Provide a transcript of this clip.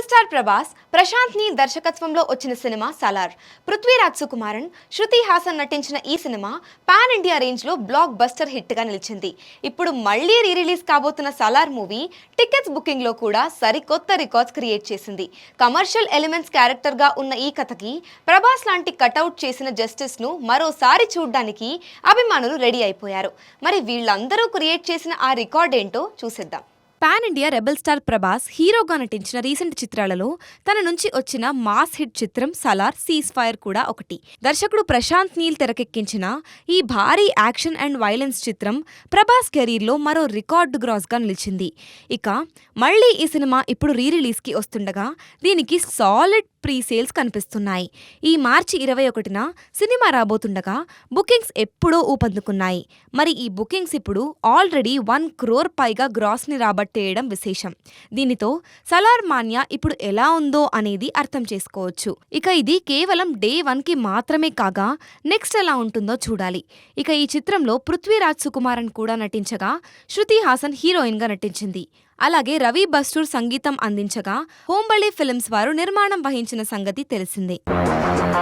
Rebel star Prabhas ప్రశాంత్ని దర్శకత్వంలో వచ్చిన సినిమా సలార్. పృథ్వీరాజ్ సుకుమారన్ శృతి హాసన్ నటించిన ఈ సినిమా పాన్ ఇండియా రేంజ్లో బ్లాక్ బస్టర్ హిట్గా నిలిచింది. ఇప్పుడు మళ్ళీ రీ రిలీజ్ కాబోతున్న సలార్ మూవీ టికెట్స్ బుకింగ్లో కూడా సరికొత్త రికార్డ్స్ క్రియేట్ చేసింది. కమర్షియల్ ఎలిమెంట్స్ క్యారెక్టర్గా ఉన్న ఈ కథకి ప్రభాస్ లాంటి కటౌట్ చేసిన జస్టిస్ను మరోసారి చూడడానికి అభిమానులు రెడీ అయిపోయారు. మరి వీళ్ళందరూ క్రియేట్ చేసిన ఆ రికార్డ్ ఏంటో చూసేద్దాం. Pan India rebel star Prabhas హీరోగా నటించిన రీసెంట్ చిత్రాలలో తన నుంచి వచ్చిన మాస్ హిట్ చిత్రం సలార్ సీజ్ ఫైర్ కూడా ఒకటి. దర్శకుడు ప్రశాంత్ నీల్ తెరకెక్కించిన ఈ భారీ యాక్షన్ అండ్ వైలెన్స్ చిత్రం ప్రభాస్ కెరీర్లో మరో రికార్డు గ్రాస్గా నిలిచింది. ఇక మళ్ళీ ఈ సినిమా ఇప్పుడు రీ రిలీజ్కి వస్తుండగా దీనికి సాలిడ్ ప్రీ సేల్స్ కనిపిస్తున్నాయి. ఈ మార్చి ఇరవై ఒకటిన సినిమా రాబోతుండగా బుకింగ్స్ ఎప్పుడో ఊపందుకున్నాయి. మరి ఈ బుకింగ్స్ ఇప్పుడు ఆల్రెడీ వన్ క్రోర్ పైగా గ్రాస్ని రాబట్టేయడం విశేషం. దీనితో సలార్ మాన్యా ఇప్పుడు ఎలా ఉందో అనేది అర్థం చేసుకోవచ్చు. ఇక ఇది కేవలం డే వన్కి మాత్రమే కాగా నెక్స్ట్ ఎలా ఉంటుందో చూడాలి. ఇక ఈ చిత్రంలో పృథ్వీరాజ్ సుకుమారన్ కూడా నటించగా శృతి హాసన్ హీరోయిన్గా నటించింది. అలాగే రవి బస్టూర్ సంగీతం అందించగా హోంబళి ఫిల్మ్స్ వారు నిర్మాణం వహించిన సంగతి తెలిసిందే.